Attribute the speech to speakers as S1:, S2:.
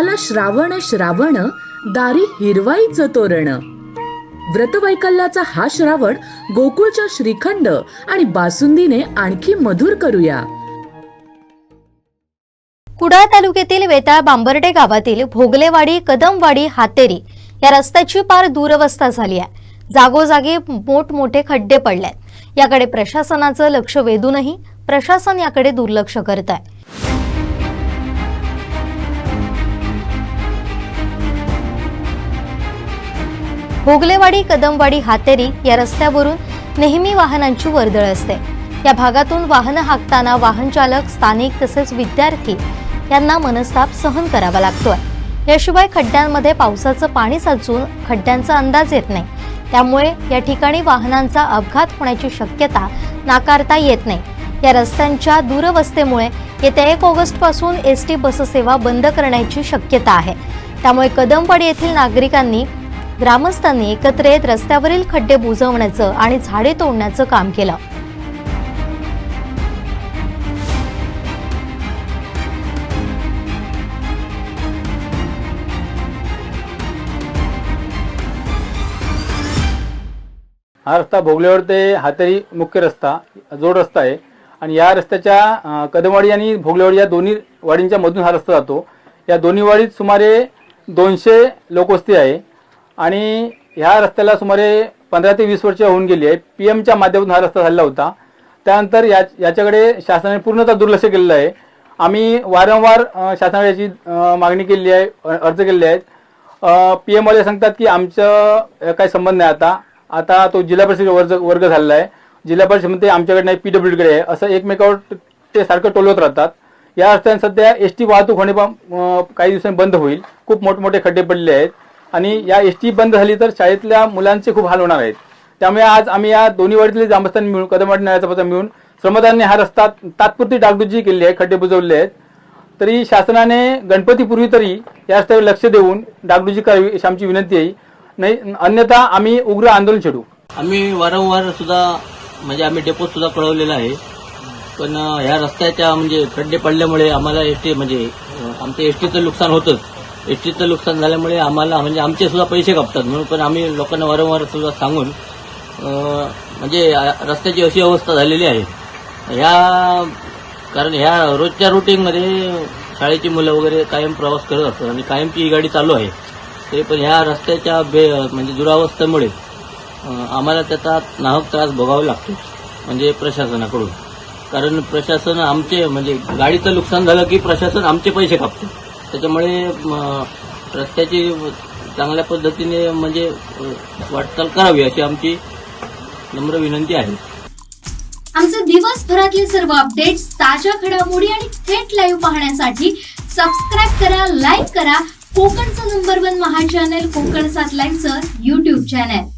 S1: आला श्रावण श्रावण दारी हिरवाईचं तोरण. व्रतवैकल्याचा हा श्रावण गोकुळच्या श्रीखंड आणि बासुंदीने आणखी मधुर करूया.
S2: कुडाळ तालुक्यातील वेताळ बांबर्डे गावातील भोगलेवाडी कदमवाडी हातेरी या रस्त्याची पार दुरवस्था झाली आहे. जागोजागी मोठमोठे खड्डे पडलेत याकडे प्रशासनाचं लक्ष वेधूनही प्रशासन याकडे दुर्लक्ष करत आहे. भोगलेवाडी कदमवाडी हातेरी या रस्त्यावरून नेहमी वाहनांची वर्दळ असते. या भागातून वाहनं हाकताना वाहन चालक स्थानिक तसेच विद्यार्थी यांना मनस्ताप सहन करावा लागतोय. याशिवाय खड्ड्यांमध्ये पावसाचं पाणी साचून खड्ड्यांचा अंदाज येत नाही. त्यामुळे या ठिकाणी वाहनांचा अपघात होण्याची शक्यता नाकारता येत नाही. या रस्त्यांच्या दुरवस्थेमुळे येत्या एक ऑगस्टपासून एस टी बससेवा बंद करण्याची शक्यता आहे. त्यामुळे कदमवाडी येथील नागरिकांनी ग्रामस्थांनी एकत्र येत रस्त्यावरील खड्डे बुजवण्याचं आणि झाडे तोडण्याचं काम केलं.
S3: हा रस्ता भोगल्यावर ते हातेरी मुख्य रस्ता जोड रस्ता आहे. आणि या रस्त्याच्या कदमवाडी आणि भोगलेवाडी या दोन्ही वाडींच्या मधून हा रस्ता जातो. या दोन्ही वाडीत सुमारे दोनशे लोकवस्ती आहे. आणि ह्या रस्त्याला सुमारे पंधरा ते वीस वर्ष होऊन गेली आहे पी एमच्या माध्यमातून हा रस्ता झालेला होता. त्यानंतर या याच्याकडे शासनाने पूर्णतः दुर्लक्ष केलेलं आहे. आम्ही वारंवार अं, शासनाकडे याची मागणी केली आहे अर्ज केलेले आहेत. पी एमवाले सांगतात की आमचं काही संबंध नाही आता. आता तो जिल्हा परिषद वर्ग वर्ग झालेला आहे. जिल्हा परिषद म्हणते आमच्याकडे नाही पीडब्ल्यूडीकडे आहे. असं एकमेकावर ते सारखं टोलवत राहतात. या रस्त्याने सध्या एस टी वाहतूक होणे पण काही दिवसांनी बंद होईल. खूप मोठमोठे खड्डे पडले आहेत. आणि या एस टी बंद झाली तर शाळेतल्या मुलांचे खूप हाल होणार आहेत. त्यामुळे आज आम्ही या दोन्ही वाडीतले ग्रामस्थांनी मिळून कदमवाडी नळाचा पत्र मिळून श्रमदानाने हा रस्ता तात्पुरती डागडुजी केली आहे खड्डे बुजवले आहेत. तरी शासनाने गणपतीपूर्वी तरी या रस्त्यावर लक्ष देऊन डागडुजी करावी अशी आमची विनंती आहे. नाही अन्यथा आम्ही उग्र आंदोलन छेडू.
S4: आम्ही वारंवार सुद्धा म्हणजे आम्ही डेपोत सुद्धा कळवलेला आहे. पण ह्या रस्त्याच्या म्हणजे खड्डे पडल्यामुळे आम्हाला एसटी म्हणजे आमच्या एसटीचं नुकसान होतंच. एसटीचं नुकसान झाल्यामुळे आम्हाला म्हणजे आमचे सुद्धा पैसे कापतात म्हणून पण आम्ही लोकांना वारंवार सुद्धा सांगून म्हणजे रस्त्याची अशी अवस्था झालेली आहे. ह्या कारण ह्या रोजच्या रुटीनमध्ये शाळेची मुलं वगैरे कायम प्रवास करत असतात आणि कायमची ही गाडी चालू आहे. तरी पण ह्या रस्त्याच्या बे म्हणजे दुरावस्थेमुळे आम्हाला त्याचा नाहक त्रास भोगावा लागतो म्हणजे प्रशासनाकडून. कारण प्रशासन आमचे म्हणजे गाडीचं नुकसान झालं की प्रशासन आमचे पैसे कापते त्याच्यामुळे रस्त्याची चांगल्या पद्धतीने म्हणजे वाटचाल करावी अशी आमची नम्र विनंती आहे.
S5: आमचे दिवसभरातले सर्व अपडेट्स ताज्या घडामोडी आणि थेट लाईव्ह पाहण्यासाठी सबस्क्राईब करा लाईक करा. कोकणचं नंबर वन महा चॅनल कोकण सात लाईव्हचं युट्यूब चॅनल